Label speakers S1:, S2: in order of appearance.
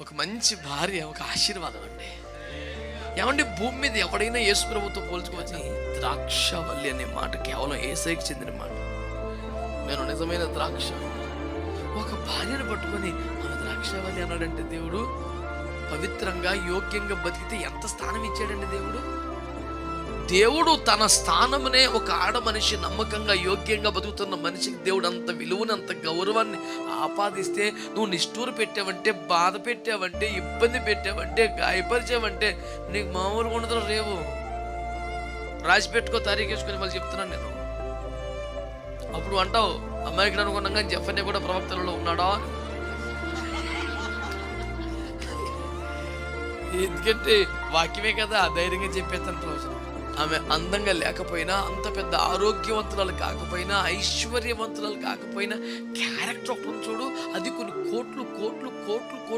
S1: ఒక మంచి భార్య ఒక ఆశీర్వాదం అండి. ఏమంటే భూమి మీద ఎవడైనా యేసు ప్రభుత్వం పోల్చుకోవచ్చు? ద్రాక్షవల్లి అనే మాట కేవలం ఏసైకి చెందిన మాట. నేను నిజమైన ద్రాక్ష. ఒక భార్యను పట్టుకొని ఆమె ద్రాక్షవల్లి అన్నాడంటే దేవుడు పవిత్రంగా యోగ్యంగా బతికితే ఎంత స్థానం ఇచ్చాడండి దేవుడు? దేవుడు తన స్థానమునే ఒక ఆడ మనిషి నమ్మకంగా యోగ్యంగా బతుకుతున్న మనిషికి దేవుడు అంత విలువని అంత గౌరవాన్ని ఆపాదిస్తే నువ్వు నిష్ఠూరు పెట్టావంటే బాధ పెట్టావంటే ఇబ్బంది పెట్టావంటే గాయపరిచావంటే నీకు మామూలుగా ఉండదు రేవు. రాసి పెట్టుకో తారీఖేసుకొని వాళ్ళు మళ్ళీ చెప్తున్నాను నేను. అప్పుడు అంటావు అమ్మాయికి అనుకున్నాం కానీ కూడా ప్రవక్తలలో ఉన్నాడా? ఎందుకంటే వాక్యమే కదా ధైర్యంగా చెప్పేస్తాను ప్రవచనం ఆమె అందంగా లేకపోయినా అంత పెద్ద ఆరోగ్యవంతురాలు కాకపోయినా ఐశ్వర్యవంతురాలు కాకపోయినా క్యారెక్టర్ ఒకటి చూడు అది కొన్ని కోట్లు కోట్లు కోట్లు కోట్లు